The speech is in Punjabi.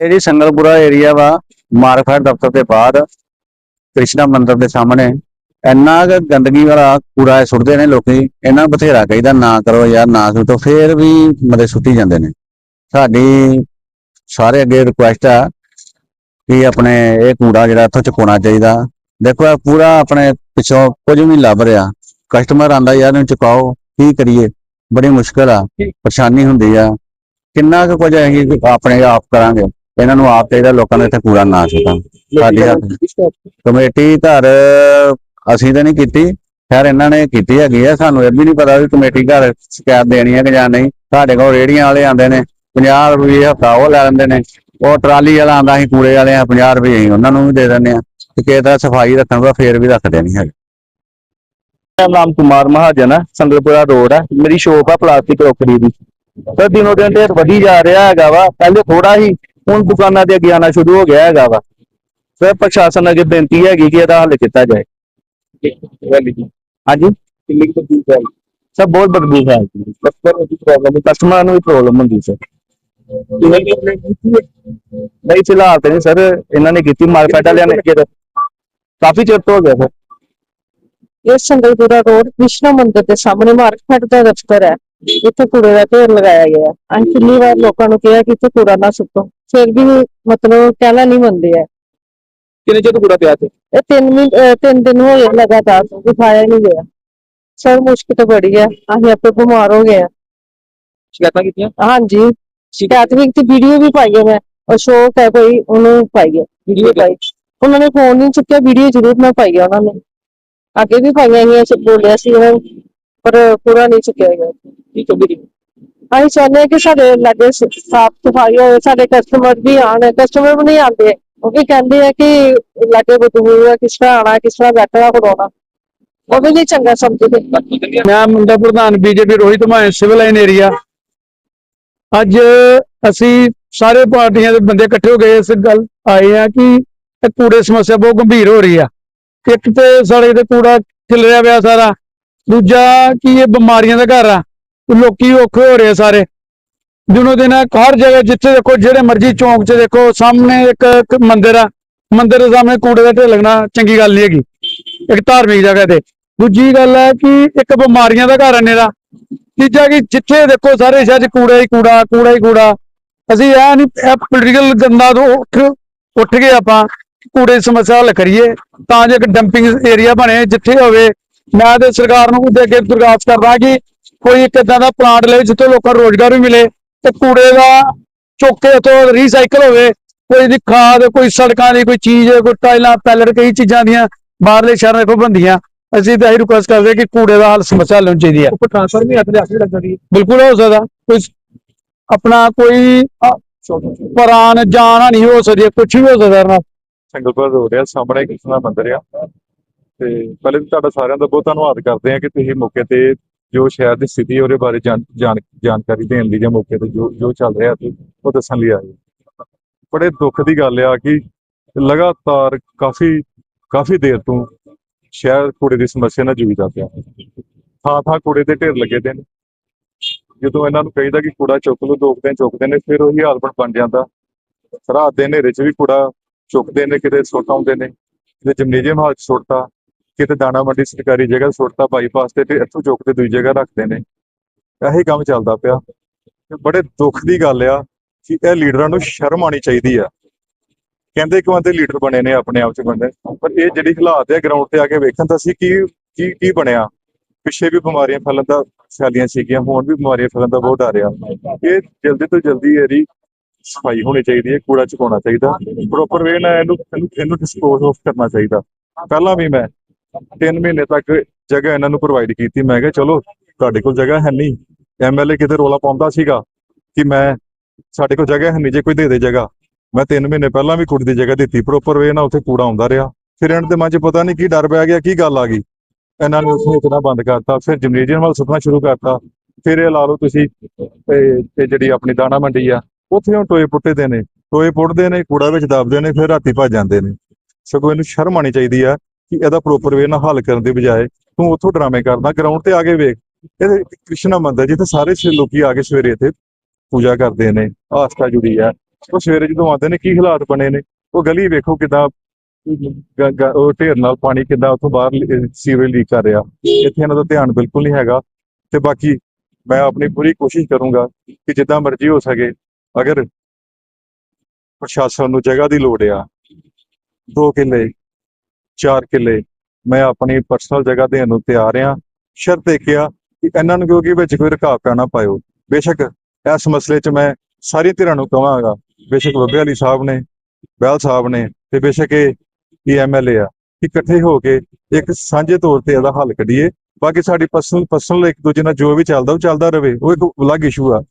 ਇਹ ਜੀ ਸੰਗਲਪੁਰਾ ਏਰੀਆ ਵਾ ਮਾਰਕਫੈਟ ਦਫ਼ਤਰ ਦੇ ਬਾਅਦ ਕ੍ਰਿਸ਼ਨਾ ਮੰਦਿਰ ਦੇ ਸਾਹਮਣੇ। ਇੰਨਾ ਕੁ ਗੰਦਗੀ ਵਾਲਾ ਕੂੜਾ ਸੁੱਟਦੇ ਨੇ ਲੋਕੀ ਇਹਨਾਂ ਬਥੇਰਾ ਕਹੀਦਾ ਨਾ ਕਰੋ ਯਾਰ ਨਾ ਸੁੱਟੋ ਫੇਰ ਵੀ ਮਦੇ ਸੁੱਟੀ ਜਾਂਦੇ ਨੇ। ਸਾਡੀ ਸਾਰੇ ਅੱਗੇ ਰਿਕੁਐਸਟ ਆ ਕਿ ਆਪਣੇ ਇਹ ਕੂੜਾ ਜਿਹੜਾ ਇੱਥੋਂ ਚੁਕਾਉਣਾ ਚਾਹੀਦਾ। ਦੇਖੋ ਇਹ ਪੂਰਾ ਆਪਣੇ ਪਿੱਛੋਂ ਕੁਝ ਵੀ ਲੱਭ ਰਿਹਾ। ਕਸਟਮਰ ਆਂਦਾ ਯਾਰ ਇਹਨੂੰ ਚੁਕਾਓ ਕੀ ਕਰੀਏ? ਬੜੀ ਮੁਸ਼ਕਲ ਆ ਪਰੇਸ਼ਾਨੀ ਹੁੰਦੀ ਆ। ਕਿੰਨਾ ਕੁ ਕੁਝ ਕਿ ਆਪਣੇ ਆਪ ਕਰਾਂਗੇ। ਇਹਨਾਂ ਨੂੰ ਆਪ ਚਾਹੀਦਾ ਲੋਕਾਂ ਦੇ ਇੱਥੇ ਕੂੜਾ ਨਾ ਸੁੱਟਣ ਸਾਡੀ ਹੱਥ ਕਮੇਟੀ ਘਰ ਅਸੀਂ ਤਾਂ ਨਹੀਂ ਕੀਤੀ। ਖੈਰ ਇਹਨਾਂ ਨੇ ਕੀਤੀ ਹੈਗੀ ਆ। ਸਾਨੂੰ ਇਹ ਵੀ ਨਹੀਂ ਪਤਾ ਵੀ ਕਮੇਟੀ ਘਰ ਸ਼ਿਕਾਇਤ ਦੇਣੀ ਹੈ ਕਿ ਜਾਂ ਨਹੀਂ। ਸਾਡੇ ਕੋਲ ਰੇੜੀਆਂ ਵਾਲੇ ਆਉਂਦੇ ਨੇ 50 ਰੁਪਏ ਹਫਤਾ ਉਹ ਲੈ ਲੈਂਦੇ ਨੇ। ਉਹ ਟਰਾਲੀ ਵਾਲਾ ਆਂਦਾ ਅਸੀਂ ਕੂੜੇ ਵਾਲੇ ਆ 50 ਰੁਪਏ ਅਸੀਂ ਉਹਨਾਂ ਨੂੰ ਵੀ ਦੇ ਦਿੰਦੇ ਆ। ਤੇ ਕਿਸੇ ਦਾ ਸਫ਼ਾਈ ਰੱਖਣ ਦਾ ਫੇਰ ਵੀ ਰੱਖਦੇ ਨਹੀਂ ਹੈਗੇ। ਮੇਰਾ ਨਾਮ ਕੁਮਾਰ ਮਹਾਜਨ ਹੈ ਸੰਗਲਪੁਰਾ ਰੋਡ ਹੈ ਮੇਰੀ ਸ਼ੋਪ ਆ ਪਲਾਸਟਿਕ ਕਰੋਕਰੀ ਦੀ। ਪਰ ਦਿਨੋਂ ਦਿਨ ਢੇਰ ਵਧੀ ਜਾ ਰਿਹਾ ਹੈਗਾ ਵਾ। ਪਹਿਲੇ ਥੋੜਾ ਹੀ ਹੁਣ ਦੁਕਾਨਾਂ ਦੇ ਅੱਗੇ ਆਉਣਾ ਸ਼ੁਰੂ ਹੋ ਗਿਆ ਹੈਗਾ ਵਾ। ਫਿਰ ਪ੍ਰਸ਼ਾਸਨ ਅੱਗੇ ਬੇਨਤੀ ਹੈਗੀ ਕਿ ਇਹਦਾ ਹੱਲ ਕੀਤਾ ਜਾਏ। ਹਾਂਜੀ? ਕਿੰਨੀ ਬਦਬੂ ਹੈ? ਸਭ ਬਹੁਤ ਬਦਬੂ ਹੈ। ਕਸਟਮਰ ਦੀ ਪ੍ਰੋਬਲਮ ਕਸਟਮਰ ਨੂੰ ਵੀ ਪ੍ਰੋਬਲਮ ਹੁੰਦੀ ਸਰ। ਨਹੀਂ ਫਿਲਹਾਲ ਤੇ ਨਹੀਂ ਸਰ। ਇਹਨਾਂ ਨੇ ਕੀਤੀ ਮਾਰਕੀਟ ਵਾਲਿਆਂ ਨੇ ਕਿਹਾ। ਕਾਫੀ ਚਿਰ ਤੋਂ ਹੋ ਗਿਆ ਸਰ। ਇਹ ਸੰਗਲਪੁਰਾ ਰੋਡ ਕ੍ਰਿਸ਼ਨਾ ਮੰਦਿਰ ਦੇ ਸਾਹਮਣੇ ਮਾਰਕੀਟ ਦਾ ਦਫ਼ਤਰ ਹੈ। ਇੱਥੇ ਕੂੜੇ ਦਾ ਢੇਰ ਲਗਾਇਆ ਗਿਆ। ਅਸੀਂ ਕਿੰਨੀ ਵਾਰ ਲੋਕਾਂ ਨੂੰ ਕਿਹਾ ਕਿ ਇੱਥੇ ਕੂੜਾ ਨਾ ਸੁੱਟੋ। ਫਿਰ ਵੀ ਮਤਲਬ ਕਹਿਣਾ ਨਹੀਂ ਮੰਨਦੇ ਆ। ਕਿੰਨੇ ਚਿਰ ਤੋਂ ਕੂੜਾ ਪਿਆ ਤੇ ਇਹ ਤਿੰਨ ਮਹੀਨੇ ਅਹ ਤਿੰਨ ਦਿਨ ਹੋ ਗਏ ਲਗਾਤਾਰ। ਦਿਖਾਇਆ ਨਹੀਂ ਗਿਆ। ਸਰ ਮੁਸ਼ਕਿਲ ਤਾਂ ਬੜੀ ਹੈ ਅਸੀਂ ਆਪੇ ਬਿਮਾਰ ਹੋ ਗਏ ਹਾਂ ਸ਼ਿਕਾਇਤਾਂ ਕੀਤੀਆਂ? ਹਾਂਜੀ। ਸ਼ਿਕਾਇਤ ਵੀ ਤੇ ਵੀਡੀਓ ਵੀ ਪਾਈ ਹੈ ਮੈਂ। ਅਸ਼ੋਕ ਹੈ ਕੋਈ ਉਹਨੂੰ ਪਾਈ ਹੈ ਵੀਡੀਓ ਪਾਈ। ਉਹਨਾਂ ਨੇ ਫੋਨ ਨਹੀਂ ਚੁੱਕਿਆ ਵੀਡੀਓ ਜ਼ਰੂਰ ਮੈਂ ਪਾਈ ਹੈ ਉਹਨਾਂ ਨੇ। ਅੱਗੇ ਵੀ ਪਾਈਆਂ ਸੀ ਬੋਲਿਆ ਸੀ ਉਹਨਾਂ ਨੇ, ਪਰ ਪੂਰਾ ਨਹੀਂ ਚੁੱਕਿਆ ਗਿਆ ਕੀ ਚੁੱਕੀ ਅਸੀਂ ਚਾਹੁੰਦੇ ਹਾਂ ਕਿ ਸਾਡੇ ਲਾਗੇ ਸ- ਸਾਫ਼ ਸਫ਼ਾਈ ਹੋਵੇ ਸਾਡੇ ਕਸਟਮਰ ਵੀ ਆਣ ਕਸਟਮਰ ਵੀ ਨਹੀਂ ਆਉਂਦੇ। ਉਹ ਵੀ ਕਹਿੰਦੇ ਆ ਕਿ ਲਾਗੇ ਬਦਬੂ ਹੈ ਕਿਸ ਤਰ੍ਹਾਂ ਆਣਾ ਕਿਸ ਤਰ੍ਹਾਂ ਬੈਠਣਾ ਕਰਾਉਣਾ ਉਹ ਵੀ ਨਹੀਂ ਚੰਗਾ ਸਮਝਦੇ। ਮੈਂ ਮੁੰਡਾ ਪ੍ਰਧਾਨ BJP Rohit Mann civil line area ਅੱਜ ਅਸੀਂ ਸਾਰੇ ਪਾਰਟੀਆਂ ਦੇ ਬੰਦੇ ਇਕੱਠੇ ਹੋ ਗਏ ਇਸ ਗੱਲ ਆਏ ਆ ਕਿ ਇਹ ਕੂੜੇ ਸਮੱਸਿਆ ਬਹੁਤ ਗੰਭੀਰ ਹੋ ਰਹੀ ਆ। ਇੱਕ ਤੇ ਸਾਡੇ ਤੇ ਕੂੜਾ ਖਿਲਰਿਆ ਪਿਆ ਸਾਰਾ। ਦੂਜਾ ਕਿ ਇਹ ਬਿਮਾਰੀਆਂ ਦਾ ਘਰ ਆ? ਲੋਕੀ ਔਖੇ ਹੋ ਰਹੇ ਆ ਸਾਰੇ। ਦਿਨੋ ਦਿਨ ਹਰ ਜਗ੍ਹਾ ਜਿੱਥੇ ਦੇਖੋ, ਜਿਹੜੇ ਮਰਜ਼ੀ ਚੌਂਕ 'ਚ ਦੇਖੋ, ਸਾਹਮਣੇ ਇੱਕ ਮੰਦਿਰ ਆ। ਮੰਦਿਰ ਦੇ ਸਾਹਮਣੇ ਕੂੜੇ ਦਾ ਢੇਰ ਲੱਗਣਾ, ਚੰਗੀ ਗੱਲ ਨਹੀਂ ਹੈਗੀ। ਇੱਕ ਧਾਰਮਿਕ ਜਗ੍ਹਾ ਤੇ। ਦੂਜੀ ਗੱਲ ਹੈ ਕਿ ਇੱਕ ਬਿਮਾਰੀਆਂ ਦਾ ਘਰ ਹੈ ਨੇਰਾ। ਤੀਜਾ ਕਿ ਜਿੱਥੇ ਦੇਖੋ, ਸਾਰੇ ਸ਼ਹਿਰ 'ਚ ਕੂੜਾ ਹੀ ਕੂੜਾ ਕੂੜਾ ਹੀ ਕੂੜਾ। ਅਸੀਂ ਇਹ ਨਹੀਂ ਇਹ ਪੋਲੀਟੀਕਲ ਗੰਦਾ ਤੋਂ ਉੱਠ ਉੱਠ ਗਏ ਆਪਾਂ। ਕੂੜੇ ਦੀ ਸਮੱਸਿਆ ਹੱਲ ਕਰੀਏ। ਤਾਂ ਜੇ ਇੱਕ ਡੰਪਿੰਗ ਏਰੀਆ ਬਣੇ, ਜਿੱਥੇ ਹੋਵੇ ਮੈਂ ਤੇ ਸਰਕਾਰ ਨੂੰ ਉਹਦੇ ਅੱਗੇ ਦਰਖਾਸਤ ਕਰਦਾ ਕਿ ਕੋਈ ਇੱਕ ਏਦਾਂ ਦਾ ਪਲਾਂਟ ਲਵੇ ਜਿੱਥੇ ਲੋਕਾਂ ਨੂੰ ਰੋਜ਼ਗਾਰ ਵੀ ਮਿਲੇ ਤੇ ਕੂੜੇ ਦਾ ਚੁੱਕ ਕੇ ਉੱਥੋਂ ਰੀਸਾਈਕਲ ਹੋਵੇ ਕੋਈ ਦੀ ਖਾਦ ਕੋਈ ਸੜਕਾਂ ਦੀ ਕੋਈ ਚੀਜ਼ ਕੋਈ ਟਾਈਲਾਂ ਪੈਲਰ ਕਈ ਚੀਜ਼ਾਂ ਦੀਆਂ ਬਾਹਰਲੇ ਸ਼ਹਿਰਾਂ ਦੇ ਕੋਲ ਬੰਦੀਆਂ ਅਸੀਂ ਤਾਂ ਇਹ ਰਿਕੁਐਸਟ ਕਰਦੇ ਕਿ ਕੂੜੇ ਦਾ ਹੱਲ ਸਮੱਸਿਆ ਹੱਲ ਹੋਣੀ ਚਾਹੀਦੀ ਹੈ। ਉੱਪਰ ਟ੍ਰਾਂਸਫਰ ਵੀ ਹੱਥ ਆਖਰੀ ਲੱਗਦਾ ਦੀ ਬਿਲਕੁਲ ਹੋ ਸਕਦਾ। ਕੋਈ ਆਪਣਾ ਕੋਈ ਅ, ਪ੍ਰਾਣ ਜਾਨ ਨਹੀਂ ਹੋ ਸਕਦੀ ਕੁਝ ਵੀ ਹੋ ਸਕਦਾ ਨਾਲ। ਸੰਗਲਪੁਰ ਰੋਡ ਆ ਸਾਹਮਣੇ ਕ੍ਰਿਸ਼ਨਾ ਮੰਦਿਰ ਆ। ਤੇ ਪਹਿਲੇ ਤਾਂ ਤੁਹਾਡਾ ਸਾਰਿਆਂ ਦਾ ਬਹੁਤ ਧੰਨਵਾਦ ਕਰਦੇ ਹਾਂ ਕਿ ਤੁਸੀਂ ਮੌਕੇ ਤੇ ਜੋ ਸ਼ਹਿਰ ਦੀ ਸਥਿਤੀ ਉਹਦੇ ਬਾਰੇ ਜਾਣ- ਜਾਣ- ਜਾਣਕਾਰੀ ਦੇਣ ਲਈ ਜਾਂ ਮੌਕੇ ਤੇ ਜੋ ਜੋ ਚੱਲ ਰਿਹਾ ਤੇ ਉਹ ਦੱਸਣ ਲਈ ਆਏ ਬੜੇ ਦੁੱਖ ਦੀ ਗੱਲ ਆ ਕਿ ਲਗਾਤਾਰ ਕਾਫੀ ਕਾਫੀ ਦੇਰ ਤੋਂ ਸ਼ਹਿਰ ਕੂੜੇ ਦੀ ਸਮੱਸਿਆ ਨਾਲ ਜੂਝਦਾ ਪਿਆ। ਥਾਂ ਥਾਂ ਕੂੜੇ ਦੇ ਢੇਰ ਲੱਗੇ ਦੇ ਨੇ। ਜਦੋਂ ਇਹਨਾਂ ਨੂੰ ਕਹੀਦਾ ਕਿ ਕੂੜਾ ਚੁੱਕ ਲਓ ਦੋਕਦੇ ਚੁੱਕਦੇ ਨੇ, ਫਿਰ ਉਹੀ ਹਾਲ ਬਣ ਬਣ ਜਾਂਦਾ। ਰਾਤ ਦੇ ਹਨੇਰੇ 'ਚ ਵੀ ਕੂੜਾ ਚੁੱਕਦੇ ਨੇ, ਕਿਤੇ ਸੁੱਟ ਆਉਂਦੇ ਨੇ, ਕਿਤੇ ਜਿਮਨੇਜੀਅਮ ਹਾਲ 'ਚ ਸੁੱਟਤਾ। ਕਿਤੇ ਦਾਣਾ ਮੰਡੀ ਸਰਕਾਰੀ ਜਗ੍ਹਾ ਸੁੱਟਤਾ ਬਾਈਪਾਸ ਤੇ ਤੇ ਇੱਥੋਂ ਚੁੱਕ ਕੇ ਦੂਜੀ ਜਗ੍ਹਾ ਰੱਖਦੇ ਨੇ। ਇਹੀ ਕੰਮ ਚੱਲਦਾ ਪਿਆ। ਤੇ ਬੜੇ ਦੁੱਖ ਦੀ ਗੱਲ ਆ ਕਿ ਇਹ ਲੀਡਰਾਂ ਨੂੰ ਸ਼ਰਮ ਆਣੀ ਚਾਹੀਦੀ ਆ। ਕਹਿੰਦੇ ਕਿ ਬੰਦੇ ਲੀਡਰ ਬਣੇ ਨੇ ਆਪਣੇ ਆਪ 'ਚ ਬੰਦੇ। ਪਰ ਇਹ ਜਿਹੜੀ ਹਾਲਾਤ ਹੈ ਗਰਾਊਂਡ ਤੇ ਆ ਕੇ ਵੇਖਣ ਤਾਂ ਸੀ ਕੀ ਕੀ ਕੀ ਬਣਿਆ। ਪਿੱਛੇ ਵੀ ਬਿਮਾਰੀਆਂ ਫੈਲਣ ਦਾ ਫੈਲੀਆਂ ਸੀਗੀਆਂ, ਹੁਣ ਵੀ ਬਿਮਾਰੀਆਂ ਫੈਲਣ ਦਾ ਬਹੁਤ ਡਰ ਆ। ਇਹ ਜਲਦੀ ਤੋਂ ਜਲਦੀ ਇਹਦੀ ਸਫ਼ਾਈ ਹੋਣੀ ਚਾਹੀਦੀ ਹੈ ਕੂੜਾ ਚੁਕਾਉਣਾ ਚਾਹੀਦਾ। ਪ੍ਰੋਪਰ ਵੇ ਨਾਲ ਇਹਨੂੰ ਇਹਨੂੰ ਡਿਸਪੋਜ਼ ਆਫ ਕਰਨਾ ਚਾਹੀਦਾ। ਪਹਿਲਾਂ ਵੀ ਮੈਂ 3 ਮਹੀਨੇ ਤੱਕ ਜਗ੍ਹਾ ਇਹਨਾਂ ਨੂੰ ਪ੍ਰੋਵਾਈਡ ਕੀਤੀ। ਮੈਂ ਕਿਹਾ, ਚਲੋ, ਤੁਹਾਡੇ ਕੋਲ ਜਗ੍ਹਾ ਹੈ ਨਹੀਂ। ਐਮਐਲਏ ਕਿਤੇ ਰੋਲਾ ਪਾਉਂਦਾ ਸੀਗਾ ਕਿ ਮੈਂ, ਸਾਡੇ ਕੋਲ ਜਗ੍ਹਾ ਹੈ ਨਹੀਂ, ਜੇ ਕੋਈ ਦੇ ਦੇ ਜਗ੍ਹਾ। ਮੈਂ 3 ਮਹੀਨੇ ਪਹਿਲਾਂ ਵੀ ਕੁੜੀ ਦੀ ਜਗ੍ਹਾ ਦਿੱਤੀ। ਪ੍ਰੋਪਰ ਵੇ ਨਾਲ ਉੱਥੇ ਕੂੜਾ ਆਉਂਦਾ ਰਿਹਾ। ਫਿਰ ਇਹਨਾਂ ਦੇ ਮਨ 'ਚ ਪਤਾ ਨਹੀਂ ਕੀ ਡਰ ਪੈ ਗਿਆ, ਕੀ ਗੱਲ ਆ ਗਈ। ਇਹਨਾਂ ਨੇ ਉਸੇ ਇਤਨਾ ਬੰਦ ਕਰਤਾ। ਫਿਰ ਜਿਮਨੇਜੀਅਮ ਵੱਲ ਸੁੱਟਣਾ ਸ਼ੁਰੂ ਕਰਤਾ। ਫਿਰ ਇਹ ਲਾ ਲਓ ਤੁਸੀਂ, ਤੇ ਜਿਹੜੀ ਆਪਣੀ ਦਾਣਾ ਮੰਡੀ ਆ, ਉੱਥੇ ਉਹ ਟੋਏ ਪੁੱਟੇ ਦੇ ਨੇ। ਟੋਏ ਪੁੱਟਦੇ ਨੇ, ਕੂੜਾ ਵਿੱਚ ਦੱਬਦੇ ਨੇ, ਫਿਰ ਰਾਤੀ ਭੱਜ ਜਾਂਦੇ ਨੇ। ਸਗੋਂ ਇਹਨੂੰ ਸ਼ਰਮ ਆਣੀ ਚਾਹੀਦੀ ਆ ਕਿ ਇਹਦਾ ਪ੍ਰੋਪਰ ਵੇ ਨਾਲ ਹੱਲ ਕਰਨ ਦੀ ਬਜਾਏ ਤੂੰ ਉੱਥੋਂ ਡਰਾਮੇ ਕਰਦਾ ਗਰਾਊਂਡ ਤੇ ਆ ਕੇ ਵੇਖ। ਇਹ ਕ੍ਰਿਸ਼ਨਾ ਮੰਦਰ ਜਿੱਥੇ ਸਾਰੇ ਲੋਕੀ ਆ ਕੇ ਸਵੇਰੇ ਇੱਥੇ ਪੂਜਾ ਕਰਦੇ ਨੇ, ਆਸਥਾ ਜੁੜੀ ਹੈ। ਉਹ ਸਵੇਰੇ ਜਦੋਂ ਆਉਂਦੇ ਨੇ, ਕੀ ਹਾਲਾਤ ਬਣੇ ਨੇ? ਉਹ ਗਲੀ ਵੇਖੋ ਕਿਦਾਂ ਉਹ ਢੇਰ ਨਾਲ ਪਾਣੀ ਕਿਦਾਂ ਉੱਥੋਂ ਬਾਹਰ ਸੀਵਰੇਜ ਲੀਕ ਕਰ ਰਿਹਾ। ਇੱਥੇ ਇਹਨਾਂ ਦਾ ਧਿਆਨ ਬਿਲਕੁਲ ਨਹੀਂ ਹੈਗਾ। ਤੇ ਬਾਕੀ ਮੈਂ ਆਪਣੀ ਪੂਰੀ ਕੋਸ਼ਿਸ਼ ਕਰੂੰਗਾ ਕਿ ਜਿੱਦਾਂ ਮਰਜ਼ੀ ਹੋ ਸਕੇ, ਅਗਰ ਪ੍ਰਸ਼ਾਸਨ ਨੂੰ ਜਗ੍ਹਾ ਦੀ ਲੋੜ ਆ, ਦੋ ਕਿੱਲੇ ਚਾਰ ਕਿੱਲੇ। ਮੈਂ ਆਪਣੀ ਪਰਸਨਲ ਜਗ੍ਹਾ ਦੇਣ ਨੂੰ ਤਿਆਰ ਆ ਸ਼ਰਤ ਇਹ ਕਿਹਾ ਕਿ ਇਹਨਾਂ ਨੂੰ ਕਿਉਂਕਿ ਵਿੱਚ ਕੋਈ ਰੁਕਾਵਟਾਂ ਨਾ ਪਾਇਓ। ਬੇਸ਼ੱਕ ਇਸ ਮਸਲੇ 'ਚ ਮੈਂ ਸਾਰੀ ਧਿਰਾਂ ਨੂੰ ਕਹਾਂਗਾ। ਬੇਸ਼ੱਕ ਬੱਬੇ ਵਾਲੀ ਸਾਹਿਬ ਨੇ, ਬਹਿਲ ਸਾਹਿਬ ਨੇ ਤੇ ਬੇਸ਼ੱਕ ਇਹ ਐਮਐਲਏ ਆ ਕਿ ਇਕੱਠੇ ਹੋ ਕੇ ਇੱਕ ਸਾਂਝੇ ਤੌਰ ਤੇ ਇਹਦਾ ਹੱਲ ਕੱਢੀਏ। ਬਾਕੀ ਸਾਡੀ ਪਰਸਨਲ ਪਰਸਨਲ ਇੱਕ ਦੂਜੇ ਨਾਲ ਜੋ ਵੀ ਚੱਲਦਾ ਉਹ ਚੱਲਦਾ ਰਵੇ ਉਹ ਇੱਕ ਅਲੱਗ ਇਸ਼ੂ ਆ।